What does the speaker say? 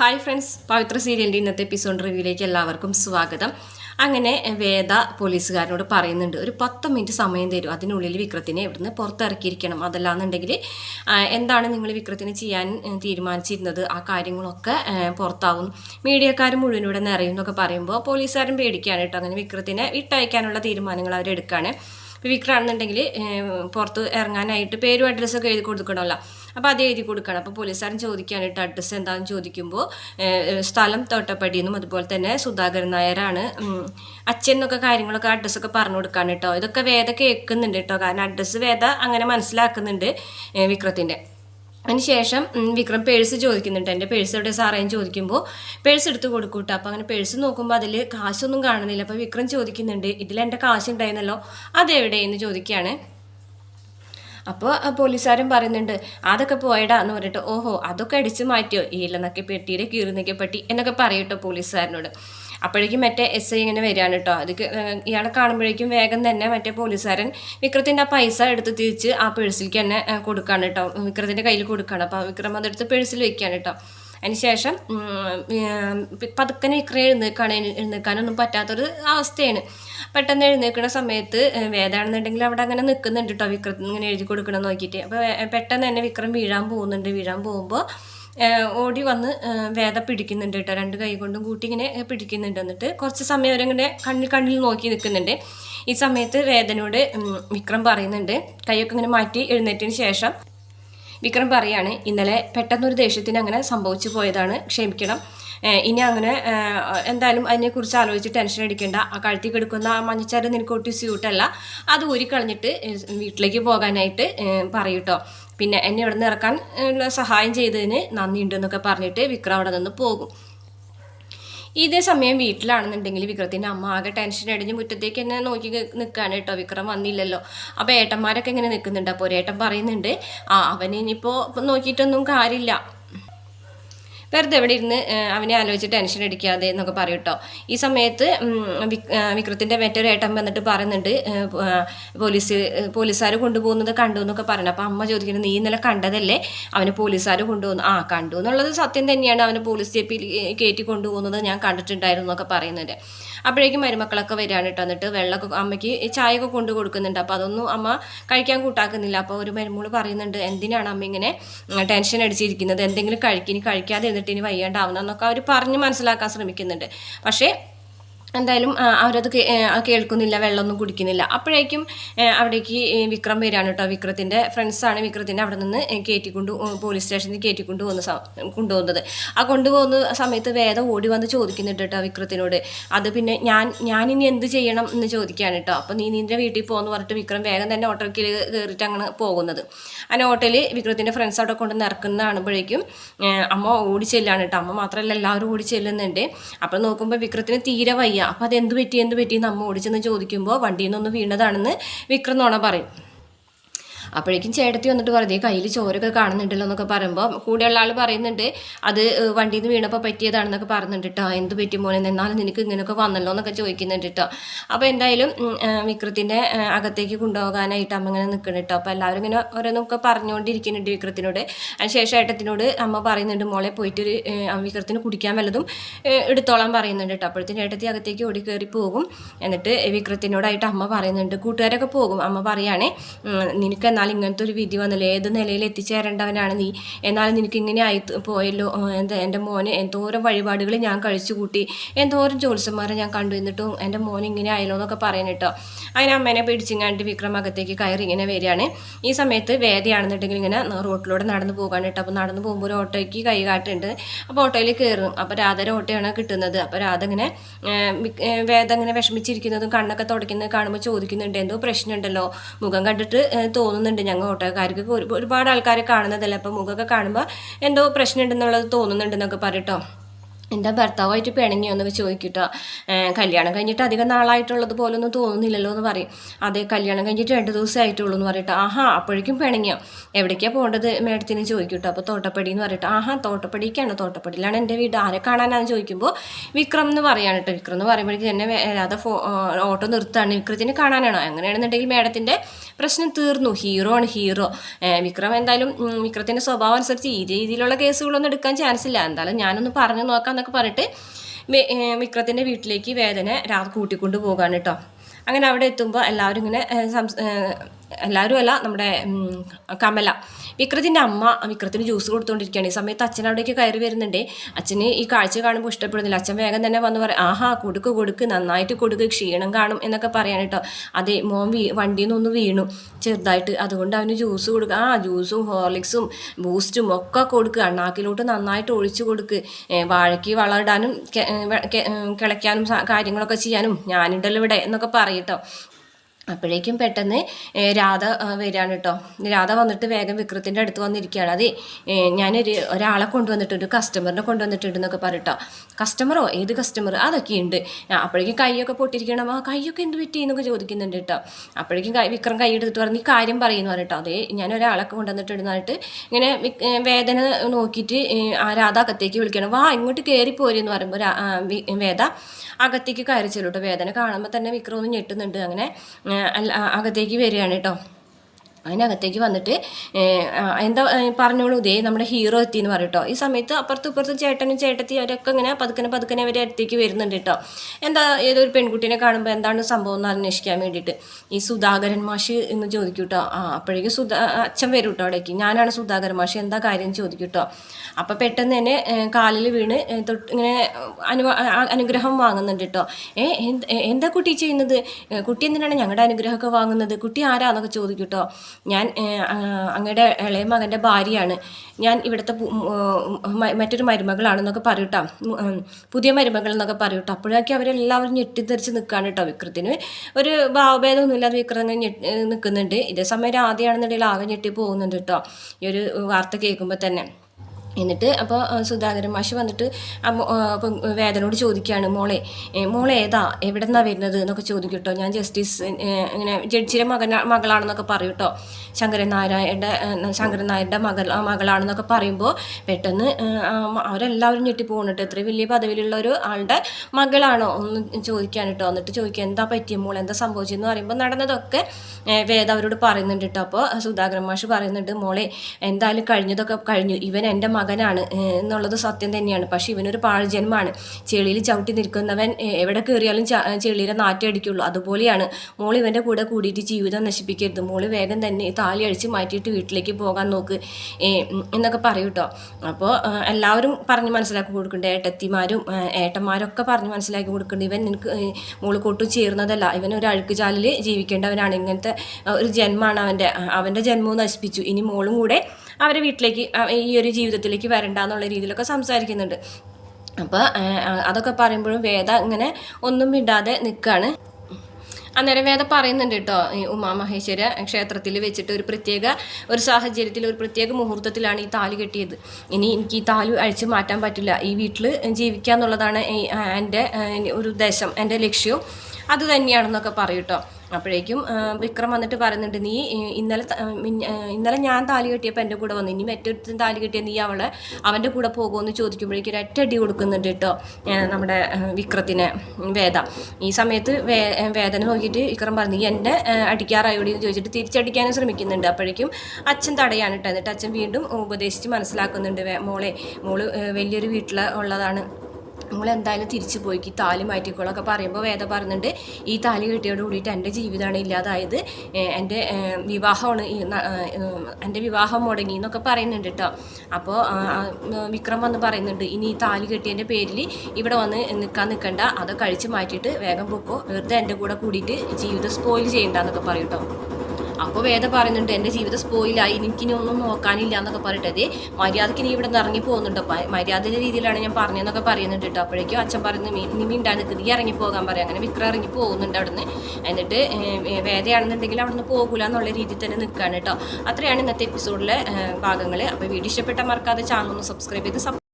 Hi friends പവിത്ര സീരിയലിന്റെ ഇന്നത്തെ episode റിവ്യൂയിലേക്ക് എല്ലാവർക്കും സ്വാഗതം. അങ്ങനെ വേദ പോലീസുകാരനോട് പറയുന്നുണ്ട് ഒരു പത്ത് മിനിറ്റ് സമയം തരും അതിനുള്ളിൽ വിക്രത്തിനെ ഇവിടുന്ന് പുറത്തിറക്കിയിരിക്കണം. അതല്ലാന്നുണ്ടെങ്കിൽ എന്താണ് നിങ്ങൾ വിക്രത്തിന് ചെയ്യാൻ തീരുമാനിച്ചിരുന്നത്? ആ കാര്യങ്ങളൊക്കെ പുറത്താവും. മീഡിയക്കാർ മുഴുവൻ ഇവിടെ നിറയും പറയുമ്പോൾ പോലീസുകാരും പേടിക്കുകയാണ് കേട്ടോ. അങ്ങനെ വിക്രത്തിനെ വിട്ടയക്കാനുള്ള തീരുമാനങ്ങൾ അവരെടുക്കുകയാണ് ഇപ്പോൾ വിക്രാണെന്നുണ്ടെങ്കിൽ പുറത്ത് ഇറങ്ങാനായിട്ട് പേരും അഡ്രസ്സൊക്കെ എഴുതി കൊടുക്കണമല്ലോ. അപ്പോൾ അത് എഴുതി കൊടുക്കണം. അപ്പോൾ പോലീസുകാരൻ ചോദിക്കുകയാണ് കേട്ടോ അഡ്രസ്സ് എന്താണെന്ന് ചോദിക്കുമ്പോൾ സ്ഥലം തോട്ടപ്പടിയെന്നും അതുപോലെ തന്നെ സുധാകരൻ നായരാണ് അച്ഛൻ എന്നൊക്കെ കാര്യങ്ങളൊക്കെ അഡ്രസ്സൊക്കെ പറഞ്ഞു കൊടുക്കാൻ കേട്ടോ. ഇതൊക്കെ വേദ കേൾക്കുന്നുണ്ട് കേട്ടോ. കാരണം അഡ്രസ്സ് വേദ അങ്ങനെ മനസ്സിലാക്കുന്നുണ്ട് വിക്രത്തിന്റെ അതിനുശേഷം വിക്രം പേഴ്സ് ചോദിക്കുന്നുണ്ട്. എന്റെ പേഴ്സ് എവിടെ? സാറേയും ചോദിക്കുമ്പോൾ പേഴ്സ് എടുത്ത് കൊടുക്കൂട്ടോ അപ്പോൾ അങ്ങനെ പേഴ്സ് നോക്കുമ്പോൾ അതിൽ കാശൊന്നും കാണുന്നില്ല. അപ്പോൾ വിക്രം ചോദിക്കുന്നുണ്ട് ഇതിൽ എന്റെ കാശ് ഉണ്ടായിരുന്നല്ലോ അതെവിടെയെന്ന് ചോദിക്കുകയാണ്. അപ്പോൾ പോലീസുകാരും പറയുന്നുണ്ട് അതൊക്കെ പോയടാ എന്ന് പറഞ്ഞിട്ട് ഓഹോ അതൊക്കെ അടിച്ചു മാറ്റിയോ? ഈ ഇല്ലെന്നൊക്കെ പെട്ടിയുടെ കീറുന്നൊക്കെ പറ്റി എന്നൊക്കെ പറയൂട്ടോ പോലീസുകാരനോട്. അപ്പോഴേക്കും മറ്റേ എസ് ഐ ഇങ്ങനെ വരികയാണ് കേട്ടോ. അത് ഇയാളെ കാണുമ്പോഴേക്കും വേഗം തന്നെ മറ്റേ പോലീസുകാരൻ വിക്രത്തിന്റെ ആ പൈസ എടുത്ത് തിരിച്ച് ആ പേഴ്സിലേക്ക് തന്നെ കൊടുക്കുകയാണ് കേട്ടോ. വിക്രത്തിന്റെ കയ്യിൽ കൊടുക്കുകയാണ് അപ്പോൾ വിക്രം അതെടുത്ത് പേഴ്സിൽ വെക്കുകയാണ് കേട്ടോ. അതിനുശേഷം പതുക്കനെ വിക്രം എഴുന്നേക്കാണ് എഴുന്നേക്കാനൊന്നും പറ്റാത്തൊരു അവസ്ഥയാണ്. പെട്ടെന്ന് എഴുന്നേൽക്കുന്ന സമയത്ത് വേദാണെന്നുണ്ടെങ്കിൽ അവിടെ അങ്ങനെ നിൽക്കുന്നുണ്ട് കേട്ടോ. വിക്രത്തിന് ഇങ്ങനെ എഴുതി കൊടുക്കണം നോക്കിയിട്ട്. അപ്പോൾ പെട്ടെന്ന് തന്നെ വിക്രം വീഴാൻ പോകുന്നുണ്ട്. വീഴാൻ പോകുമ്പോൾ ഓടി വന്ന് വേദ പിടിക്കുന്നുണ്ട് കേട്ടോ. രണ്ട് കൈ കൊണ്ടും കൂട്ടി ഇങ്ങനെ പിടിക്കുന്നുണ്ട് എന്നിട്ട് കുറച്ച് സമയം അവരിങ്ങനെ കണ്ണിൽ കണ്ണിൽ നോക്കി നിൽക്കുന്നുണ്ട്. ഈ സമയത്ത് വേദനയോട് വിക്രം പറയുന്നുണ്ട്. കൈയൊക്കെ ഇങ്ങനെ മാറ്റി എഴുന്നേറ്റതിന് ശേഷം വിക്രം പറയാണ് ഇന്നലെ പെട്ടെന്നൊരു ദേഷ്യത്തിന് അങ്ങനെ സംഭവിച്ചു പോയതാണ്. ക്ഷമിക്കണം. ഇനി അങ്ങനെ എന്തായാലും അതിനെക്കുറിച്ച് ആലോചിച്ച് ടെൻഷൻ അടിക്കേണ്ട. ആ കഴുത്തി കിടക്കുന്ന ആ മഞ്ഞച്ചാറ് നിനക്ക് ഒട്ടി സ്യൂട്ടല്ല അത് ഊരിക്കളഞ്ഞിട്ട് വീട്ടിലേക്ക് പോകാനായിട്ട് പറയൂട്ടോ പിന്നെ എന്നെ ഇവിടെ നിന്ന് ഇറക്കാൻ സഹായം ചെയ്തതിന് നന്ദിയുണ്ട് എന്നൊക്കെ പറഞ്ഞിട്ട് വിക്രം അവിടെ നിന്ന് പോകും. ഇതേ സമയം വീട്ടിലാണെന്നുണ്ടെങ്കിൽ വിക്രത്തിന്റെ അമ്മ ആകെ ടെൻഷൻ അടിഞ്ഞ് മുറ്റത്തേക്ക് എന്നെ നോക്കി നിൽക്കുകയാണ് കേട്ടോ. വിക്രം വന്നില്ലല്ലോ. അപ്പോൾ ഏട്ടന്മാരൊക്കെ ഇങ്ങനെ നിൽക്കുന്നുണ്ട് അപ്പോൾ ഒരേട്ടൻ പറയുന്നുണ്ട് ആ അവന് ഇനിയിപ്പോൾ നോക്കിയിട്ടൊന്നും കാര്യമില്ല. വെറുതെ ഇവിടെ ഇരുന്ന് അവനെ ആലോചിച്ച് ടെൻഷൻ അടിക്കാതെ എന്നൊക്കെ പറയും കേട്ടോ. ഈ സമയത്ത് വിക്രത്തിന്റെ മറ്റൊരു ഏട്ടൻ വന്നിട്ട് പറയുന്നുണ്ട് പോലീസ് പോലീസുകാർ കൊണ്ടുപോകുന്നത് കണ്ടു എന്നൊക്കെ പറയണം അപ്പോൾ അമ്മ ചോദിക്കുന്നത് നീ ഇന്നലെ കണ്ടതല്ലേ? അവന് പോലീസുകാർ കൊണ്ടുപോകുന്നു ആ കണ്ടു എന്നുള്ളത് സത്യം തന്നെയാണ്. അവന് പോലീസ് സ്റ്റേപ്പിൽ കയറ്റി കൊണ്ടുപോകുന്നത് ഞാൻ കണ്ടിട്ടുണ്ടായിരുന്നു എന്നൊക്കെ പറയുന്നുണ്ട്. അപ്പോഴേക്കും മരുമക്കളൊക്കെ വരികയാണ് കേട്ടോ. എന്നിട്ട് വെള്ളമൊക്കെ അമ്മയ്ക്ക് ചായയൊക്കെ കൊണ്ടു കൊടുക്കുന്നുണ്ട്. അപ്പോൾ അതൊന്നും അമ്മ കഴിക്കാൻ കൂട്ടാക്കുന്നില്ല. അപ്പോൾ ഒരു മരുമോൾ പറയുന്നുണ്ട് എന്തിനാണ് അമ്മ ഇങ്ങനെ ടെൻഷൻ അടിച്ചിരിക്കുന്നത്? എന്തെങ്കിലും കഴിക്കിനി കഴിക്കാതെ എന്നിട്ട് ഇനി വയ്യാണ്ടാവുന്നതെന്നൊക്കെ അവർ പറഞ്ഞ് മനസ്സിലാക്കാൻ ശ്രമിക്കുന്നുണ്ട്. പക്ഷേ എന്തായാലും അവരത് കേൾക്കുന്നില്ല വെള്ളമൊന്നും കുടിക്കുന്നില്ല. അപ്പോഴേക്കും അവിടേക്ക് വിക്രം വരികയാണ് കേട്ടോ. വിക്രത്തിന്റെ ഫ്രണ്ട്സാണ് വിക്രത്തിന്റെ അവിടെ നിന്ന് കയറ്റിക്കൊണ്ട് പോലീസ് സ്റ്റേഷനിൽ കയറ്റിക്കൊണ്ട് പോകുന്ന കൊണ്ടുപോകുന്നത്. ആ കൊണ്ടുപോകുന്ന സമയത്ത് വേദം ഓടി വന്ന് ചോദിക്കുന്നുണ്ട് കേട്ടോ വിക്രത്തിനോട്. അത് പിന്നെ ഞാൻ ഞാനിനി എന്ത് ചെയ്യണം എന്ന് ചോദിക്കുകയാണ് കേട്ടോ. അപ്പോൾ നീ നിന്റെ വീട്ടിൽ പോകുമെന്ന് പറഞ്ഞിട്ട് വിക്രം വേഗം തന്നെ ഓട്ടോയ്ക്ക് കയറിയിട്ട് അങ്ങനെ പോകുന്നത്. അങ്ങനെ ഓട്ടോയിൽ വിക്രത്തിന്റെ ഫ്രണ്ട്സ് അവിടെ കൊണ്ട് നിറക്കുന്ന കാണുമ്പോഴേക്കും അമ്മ ഓടി ചെല്ലാണ് കേട്ടോ. അമ്മ മാത്രമല്ല എല്ലാവരും ഓടി ചെല്ലുന്നുണ്ട്. അപ്പോൾ നോക്കുമ്പോൾ വിക്രത്തിന് തീരെ വയ്യ. അപ്പോൾ അത് എന്ത് പറ്റി എന്ത് പറ്റി എന്ന് അമ്മ ഓടിച്ചെന്ന് ചോദിക്കുമ്പോൾ വണ്ടിയിൽ നിന്നൊന്ന് വീണതാണെന്ന് വിക്രം നോണ പറയും. അപ്പോഴേക്കും ചേട്ടത്തി വന്നിട്ട് പറഞ്ഞു കയ്യിൽ ചോരൊക്കെ കാണുന്നുണ്ടല്ലോ എന്നൊക്കെ പറയുമ്പോൾ കൂടെയുള്ള ആൾ പറയുന്നുണ്ട് അത് വണ്ടിയിൽ നിന്ന് വീണപ്പോൾ പറ്റിയതാണെന്നൊക്കെ പറയുന്നുണ്ട് കേട്ടോ എന്ത് പറ്റി മോനെ? എന്നാലും നിനക്ക് ഇങ്ങനെയൊക്കെ വന്നല്ലോ എന്നൊക്കെ ചോദിക്കുന്നുണ്ട് കേട്ടോ അപ്പോൾ എന്തായാലും വിക്രത്തിന്റെ അകത്തേക്ക് കൊണ്ടുപോകാനായിട്ട് അമ്മ ഇങ്ങനെ നിൽക്കണം കേട്ടോ അപ്പോൾ എല്ലാവരും ഇങ്ങനെ ഓരോന്നൊക്കെ പറഞ്ഞുകൊണ്ടിരിക്കുന്നുണ്ട് വിക്രത്തിനോട്. അതിനുശേഷം ഏട്ടത്തിനോട് അമ്മ പറയുന്നുണ്ട് മോളെ പോയിട്ട് ഒരു വിക്രത്തിന് കുടിക്കാൻ വല്ലതും എടുത്തോളാം എടുത്തോളാൻ പറയുന്നുണ്ട് കേട്ടോ അപ്പോഴത്തേന് ഏട്ടത്തി അകത്തേക്ക് ഓടി കയറി പോകും. എന്നിട്ട് വിക്രത്തിനോടായിട്ട് അമ്മ പറയുന്നുണ്ട് കൂട്ടുകാരൊക്കെ പോകും. അമ്മ പറയുകയാണേ നിനക്ക് എന്നാൽ ഇങ്ങനത്തെ ഒരു വിധി വന്നല്ലോ. ഏത് നിലയിൽ എത്തിച്ചേരേണ്ടവനാണ് നീ? എന്നാൽ നിനക്ക് ഇങ്ങനെ ആയി പോയല്ലോ. എന്താ എന്റെ മോന് എന്തോരം വഴിപാടുകൾ ഞാൻ കഴിച്ചു കൂട്ടി. എന്തോരം ജോത്സ്യന്മാരെ ഞാൻ കണ്ടു. എന്നിട്ടും എന്റെ മോൻ ഇങ്ങനെ ആയല്ലോ എന്നൊക്കെ പറയുന്നു കേട്ടോ. അങ്ങനെ അമ്മേനെ പിടിച്ചിങ്ങാണ്ട് വിക്രം അകത്തേക്ക് കയറി ഇങ്ങനെ വരികയാണ്. ഈ സമയത്ത് വേദയാണെന്നുണ്ടെങ്കിൽ ഇങ്ങനെ റോട്ടിലൂടെ നടന്നു പോകാൻ കേട്ടോ. അപ്പോൾ നടന്നു പോകുമ്പോൾ ഒരു ഓട്ടോയ്ക്ക് കൈ കാട്ടുണ്ട്. അപ്പോൾ ഓട്ടോയിൽ കയറും. അപ്പോൾ രാധര ഓട്ടോയാണ് കിട്ടുന്നത്. അപ്പോൾ രാധ ഇങ്ങനെ വേദം ഇങ്ങനെ വിഷമിച്ചിരിക്കുന്നതും കണ്ണൊക്കെ തുടയ്ക്കുന്നത് കാണുമ്പോൾ ചോദിക്കുന്നുണ്ട്. എന്തോ പ്രശ്നമുണ്ടല്ലോ. മുഖം കണ്ടിട്ട് ഏഹ്, തോന്നുന്നുണ്ട് ഞങ്ങൾ ഓട്ടോക്കാർക്ക് ഒരുപാട് ആൾക്കാരെ കാണുന്നതല്ല? അപ്പോൾ മുഖമൊക്കെ കാണുമ്പോൾ എന്തോ പ്രശ്നമുണ്ടെന്നുള്ളത് തോന്നുന്നുണ്ടെന്നൊക്കെ പറയട്ടോ. എന്റെ ഭർത്താവായിട്ട് പിണങ്ങിയോ എന്നൊക്കെ ചോദിക്കട്ടോ കല്യാണം കഴിഞ്ഞിട്ട് അധികം നാളായിട്ടുള്ളത് പോലൊന്നും തോന്നുന്നില്ലല്ലോ എന്ന് പറയും. അതെ കല്യാണം കഴിഞ്ഞിട്ട് രണ്ട് ദിവസം ആയിട്ടുള്ളൂ എന്ന് പറയട്ടോ. ആഹാ അപ്പോഴേക്കും പിണങ്ങിയോ? എവിടേക്കാണ് പോകേണ്ടത് മേഡത്തിന് ചോദിക്കട്ടോ. അപ്പോൾ തോട്ടപ്പടി എന്ന് പറയട്ടോ. ആഹാ തോട്ടപ്പടിക്കാണ്. തോട്ടപ്പടിയിലാണ് എന്റെ വീട്. ആരെ കാണാനാണെന്ന് ചോദിക്കുമ്പോൾ വിക്രം എന്ന് പറയാണ് കേട്ടോ. വിക്രം എന്ന് പറയുമ്പോഴേക്കും എന്നെ അതെ ഫോ ഓട്ടോ നിർത്താണ് വിക്രത്തിനെ കാണാനാണോ? അങ്ങനെയാണെന്നുണ്ടെങ്കിൽ മേഡത്തിന്റെ പ്രശ്നം തീർന്നു. ഹീറോ ആണ് ഹീറോ വിക്രം എന്തായാലും വിക്രത്തിന്റെ സ്വഭാവം അനുസരിച്ച് ഈ രീതിയിലുള്ള കേസുകളൊന്നും എടുക്കാൻ ചാൻസ് ഇല്ല. എന്തായാലും ഞാനൊന്ന് പറഞ്ഞു നോക്കാമെന്നൊക്കെ പറഞ്ഞിട്ട് വി- ഏഹ് വിക്രത്തിന്റെ വീട്ടിലേക്ക് വേദന രാ കൂട്ടിക്കൊണ്ട് പോകാണ് കേട്ടോ അങ്ങനെ അവിടെ എത്തുമ്പോൾ എല്ലാവരും ഇങ്ങനെ എല്ലാവരും അല്ല നമ്മുടെ കമല. വിക്രത്തിന്റെ അമ്മ വിക്രത്തിന് ജ്യൂസ് കൊടുത്തുകൊണ്ടിരിക്കുകയാണ് ഈ സമയത്ത് അച്ഛൻ അവിടേക്ക് കയറി വരുന്നുണ്ട്. അച്ഛന് ഈ കാഴ്ച കാണുമ്പോൾ ഇഷ്ടപ്പെടുന്നില്ല. അച്ഛൻ വേഗം തന്നെ വന്ന് പറയും ആഹാ കൊടുക്ക് കൊടുക്ക് നന്നായിട്ട് കൊടുക്ക് ക്ഷീണം കാണും എന്നൊക്കെ പറയാൻ കേട്ടോ. അതെ മോൻ വീ വണ്ടിയിൽ നിന്നൊന്ന് വീണു. ചെറുതായിട്ട് അതുകൊണ്ട് അവന് ജ്യൂസ് കൊടുക്കുക ആ ജ്യൂസും ഹോർലിക്സും ബൂസ്റ്റും ഒക്കെ കൊടുക്കുക അണ്ണാക്കിലോട്ട് നന്നായിട്ട് ഒഴിച്ചു കൊടുക്ക്. വാഴയ്ക്ക് വളമിടാനും കിളയ്ക്കാനും കാര്യങ്ങളൊക്കെ ചെയ്യാനും ഞാനുണ്ടല്ലോ ഇവിടെ എന്നൊക്കെ പറയട്ടോ അപ്പോഴേക്കും പെട്ടെന്ന് രാധ വരികയാണ് കേട്ടോ രാധ വന്നിട്ട് വേഗം വിക്രത്തിന്റെ അടുത്ത് വന്നിരിക്കുകയാണ്. അതെ ഞാനൊരു ഒരാളെ കൊണ്ടുവന്നിട്ടുണ്ട് കസ്റ്റമറിനെ കൊണ്ടുവന്നിട്ടുണ്ട് എന്നൊക്കെ പറയട്ടോ കസ്റ്റമറോ ഏത് കസ്റ്റമർ അതൊക്കെ ഉണ്ട്. അപ്പോഴേക്കും കൈയൊക്കെ പൊട്ടിരിക്കണം ആ കൈയൊക്കെ എന്ത് പറ്റി? എന്നൊക്കെ ചോദിക്കുന്നുണ്ട് കേട്ടോ അപ്പോഴേക്കും വിക്രം കൈ എടുത്തിട്ട് പറഞ്ഞ് ഈ കാര്യം പറയുന്നു പറഞ്ഞിട്ടോ അതെ ഞാൻ ഒരാളെ കൊണ്ടുവന്നിട്ടുണ്ടെന്നിട്ട് ഇങ്ങനെ വേദന നോക്കിയിട്ട് ആ രാധ അകത്തേക്ക് വിളിക്കണം വാ ഇങ്ങോട്ട് കയറി പറയുമ്പോൾ വേദ അകത്തേക്ക് കയറി ചെല്ലും വേദന കാണുമ്പോൾ തന്നെ വിക്രം ഒന്ന് ഞെട്ടുന്നുണ്ട്. അങ്ങനെ അകത്തേക്ക് വരികയാണ് കേട്ടോ. അതിനകത്തേക്ക് വന്നിട്ട് എന്താ പറഞ്ഞോളൂ ഇതേ നമ്മുടെ ഹീറോ എത്തി എന്ന് പറയട്ടോ ഈ സമയത്ത് അപ്പുറത്തും ഇപ്പുറത്തും ചേട്ടനും ചേട്ടത്തി അവരൊക്കെ ഇങ്ങനെ പതുക്കനെ പതുക്കനെ അവരെ അടുത്തേക്ക് വരുന്നുണ്ട് കേട്ടോ എന്താ ഏതൊരു പെൺകുട്ടീനെ കാണുമ്പോൾ എന്താണ് സംഭവം എന്ന് അന്വേഷിക്കാൻ വേണ്ടിയിട്ട്? ഈ സുധാകരൻ മാഷ് എന്ന് ചോദിക്കും കേട്ടോ ആ അപ്പോഴേക്കും സുധാ അച്ഛൻ വരും കേട്ടോ അവിടേക്ക്. ഞാനാണ് സുധാകരൻ മാഷ് എന്താ കാര്യം ചോദിക്കും കേട്ടോ അപ്പം പെട്ടെന്ന് തന്നെ കാലിൽ വീണ് തൊട്ട് ഇങ്ങനെ അനു അനുഗ്രഹം വാങ്ങുന്നുണ്ട് കേട്ടോ ഏ എന്താ കുട്ടി ചെയ്യുന്നത്? കുട്ടി എന്തിനാണ് ഞങ്ങളുടെ അനുഗ്രഹമൊക്കെ വാങ്ങുന്നത്? കുട്ടി ആരാന്നൊക്കെ ചോദിക്കും കേട്ടോ ഞാൻ അങ്ങയുടെ ഇളയ മകന്റെ ഭാര്യയാണ്. ഞാൻ ഇവിടുത്തെ മറ്റൊരു മരുമകളാണെന്നൊക്കെ പറയൂട്ടോ പുതിയ മരുമകൾ എന്നൊക്കെ പറയൂട്ടോ അപ്പോഴൊക്കെ അവരെല്ലാവരും ഞെട്ടിത്തെറിച്ച് നിൽക്കുകയാണ് കേട്ടോ വിക്രത്തിന്. ഒരു ഭാവഭേദമൊന്നും ഇല്ലാതെ വിക്രം അങ്ങനെ നിൽക്കുന്നുണ്ട് ഇതേ സമയം രാധയാണെന്നുണ്ടെങ്കിൽ ആകെ ഞെട്ടി പോകുന്നുണ്ട് കേട്ടോ ഈ ഒരു വാർത്ത കേൾക്കുമ്പോൾ തന്നെ. എന്നിട്ട് അപ്പോൾ സുധാകരൻ മാഷ് വന്നിട്ട് അപ്പം വേദനോട് ചോദിക്കുകയാണ് മോളെ മോളെ ഏതാ? എവിടെ നിന്നാണ് വരുന്നത്? എന്നൊക്കെ ചോദിക്കും കേട്ടോ ഞാൻ ജസ്റ്റിസ് ഇങ്ങനെ ജഡ്ജിയുടെ മകന മകളാണെന്നൊക്കെ പറയും കേട്ടോ ശങ്കരൻ നാരായണന്റെ ശങ്കരൻ നായരുടെ മകൾ മകളാണെന്നൊക്കെ പറയുമ്പോൾ പെട്ടെന്ന് അവരെല്ലാവരും ഞെട്ടിപ്പോകുന്നുണ്ട് എത്ര വലിയ പദവിയിലുള്ള ഒരു ആളുടെ മകളാണോ? ഒന്ന് ചോദിക്കാൻ കേട്ടോ എന്നിട്ട് ചോദിക്കുക എന്താ പറ്റിയ മോൾ എന്താ സംഭവിച്ചതെന്ന് പറയുമ്പോൾ നടന്നതൊക്കെ വേദ അവരോട് പറയുന്നുണ്ട് കേട്ടോ അപ്പോൾ സുധാകരൻ മാഷ് പറയുന്നുണ്ട് മോളെ എന്തായാലും കഴിഞ്ഞതൊക്കെ കഴിഞ്ഞു. ഇവൻ എന്റെ മകനാണ് എന്നുള്ളത് സത്യം തന്നെയാണ്. പക്ഷേ ഇവനൊരു പാഴ്ജന്മാണ് ചെളിയിൽ ചവിട്ടി നിൽക്കുന്നവൻ എവിടെ കയറിയാലും ചെളിയിലെ നാറ്റടിക്കുള്ളൂ അതുപോലെയാണ് മോൾ ഇവന്റെ കൂടെ കൂടിയിട്ട് ജീവിതം നശിപ്പിക്കരുത്. മോൾ വേഗം തന്നെ താലി അഴിച്ച് മാറ്റിയിട്ട് വീട്ടിലേക്ക് പോകാൻ നോക്ക് എന്നൊക്കെ പറയും കേട്ടോ. അപ്പോൾ എല്ലാവരും പറഞ്ഞ് മനസ്സിലാക്കി കൊടുക്കുന്നുണ്ട് ഏട്ടത്തിമാരും ഏട്ടന്മാരൊക്കെ പറഞ്ഞ് മനസ്സിലാക്കി കൊടുക്കുന്നുണ്ട് ഇവൻ എനിക്ക് മോൾ കൊട്ടു ചേർന്നതല്ല. ഇവൻ ഒരു അഴുക്കുചാലിൽ ജീവിക്കേണ്ടവനാണ്. ഇങ്ങനത്തെ ഒരു ജന്മമാണ് അവന്റെ അവന്റെ ജന്മവും നശിപ്പിച്ചു. ഇനി മോളും കൂടെ അവരെ വീട്ടിലേക്ക് ഈ ഒരു ജീവിതത്തിലേക്ക് വരണ്ട എന്നുള്ള രീതിയിലൊക്കെ സംസാരിക്കുന്നുണ്ട്. അപ്പോൾ അതൊക്കെ പറയുമ്പോഴും വേദ ഇങ്ങനെ ഒന്നും ഇടാതെ നിൽക്കുകയാണ് അന്നേരം വേദ പറയുന്നുണ്ട് കേട്ടോ ഈ ഉമാമഹേശ്വര ക്ഷേത്രത്തിൽ വെച്ചിട്ട് ഒരു പ്രത്യേക ഒരു സാഹചര്യത്തിൽ ഒരു പ്രത്യേക മുഹൂർത്തത്തിലാണ് ഈ താലി കെട്ടിയത്. ഇനി എനിക്ക് ഈ താലി അഴിച്ചു മാറ്റാൻ പറ്റില്ല. ഈ വീട്ടിൽ ജീവിക്കുക എന്നുള്ളതാണ് എന്റെ ഒരു ഉദ്ദേശം എന്റെ ലക്ഷ്യവും അത് തന്നെയാണെന്നൊക്കെ പറയും കേട്ടോ അപ്പോഴേക്കും വിക്രം വന്നിട്ട് പറയുന്നുണ്ട് നീ ഇന്നലെ ഇന്നലെ ഞാൻ താലി കെട്ടിയപ്പോൾ എന്റെ കൂടെ വന്നു. ഇനി മറ്റൊരുത്തും താലി കെട്ടിയ നീ അവളെ അവന്റെ കൂടെ പോകുമെന്ന് ചോദിക്കുമ്പോഴേക്കും ഒരു ഒറ്റ അടി കൊടുക്കുന്നുണ്ട് കേട്ടോ നമ്മുടെ വിക്രത്തിന് വേദ. ഈ സമയത്ത് വേ വേദന നോക്കിയിട്ട് വിക്രം പറഞ്ഞു നീ എന്റെ അടിക്കാറായോടി? എന്ന് ചോദിച്ചിട്ട് തിരിച്ചടിക്കാനും ശ്രമിക്കുന്നുണ്ട്. അപ്പോഴേക്കും അച്ഛൻ തടയാണ് കേട്ടോ എന്നിട്ട് അച്ഛൻ വീണ്ടും ഉപദേശിച്ച് മനസ്സിലാക്കുന്നുണ്ട് മോളെ മോൾ വലിയൊരു വീട്ടിൽ ഉള്ളതാണ്. മോൾ എന്തായാലും തിരിച്ചു പോയിക്ക് താലി മാറ്റിക്കോളൊക്കെ പറയുമ്പോൾ വേദ പറയുന്നുണ്ട് ഈ താലി കെട്ടിയോട് കൂടിയിട്ട് എന്റെ ജീവിതമാണ് ഇല്ലാതായത്. എന്റെ വിവാഹമാണ് എന്റെ വിവാഹം മുടങ്ങി എന്നൊക്കെ പറയുന്നുണ്ട് കേട്ടോ. അപ്പോൾ വിക്രം വന്ന് പറയുന്നുണ്ട് ഇനി ഈ താലി കെട്ടിയതിന്റെ പേരിൽ ഇവിടെ വന്ന് നിൽക്കാൻ നിൽക്കണ്ട. അതൊക്കെ കഴിച്ച് മാറ്റിയിട്ട് വേഗം പൊക്കോ. വെറുതെ എന്റെ കൂടെ കൂടിയിട്ട് ജീവിതം സ്പോയിൽ ചെയ്യണ്ടെന്നൊക്കെ പറയും കേട്ടോ. അപ്പോൾ വേദ പറയുന്നുണ്ട് എന്റെ ജീവിതം സ്പോയിലായി എനിക്കിനി ഒന്നും നോക്കാനില്ല എന്നൊക്കെ പറഞ്ഞിട്ട് അതേ മര്യാദയ്ക്ക് നീ ഇവിടെ നിന്ന് ഇറങ്ങി പോകുന്നുണ്ട്. മര്യാദയുടെ രീതിയിലാണ് ഞാൻ പറഞ്ഞതെന്നൊക്കെ പറയുന്നുണ്ട് കേട്ടോ. അപ്പോഴേക്കും അച്ഛൻ പറയുന്നത് "മീ- നീ മിണ്ടാ നിൽക്ക് നീ ഇറങ്ങി പോകാൻ പറയാം. അങ്ങനെ വിക്രം ഇറങ്ങി പോകുന്നുണ്ട് അവിടുന്ന്. എന്നിട്ട് വേദയാണെന്നുണ്ടെങ്കിൽ അവിടുന്ന് പോകൂല എന്നുള്ള രീതിയിൽ തന്നെ നിൽക്കുകയാണ് കേട്ടോ. അത്രയാണ് ഇന്നത്തെ എപ്പിസോഡിലെ ഭാഗങ്ങൾ അപ്പോൾ വീഡിയോ ഇഷ്ടപ്പെട്ട മറക്കാതെ ചാനൽ ഒന്ന് സബ്സ്ക്രൈബ് ചെയ്ത്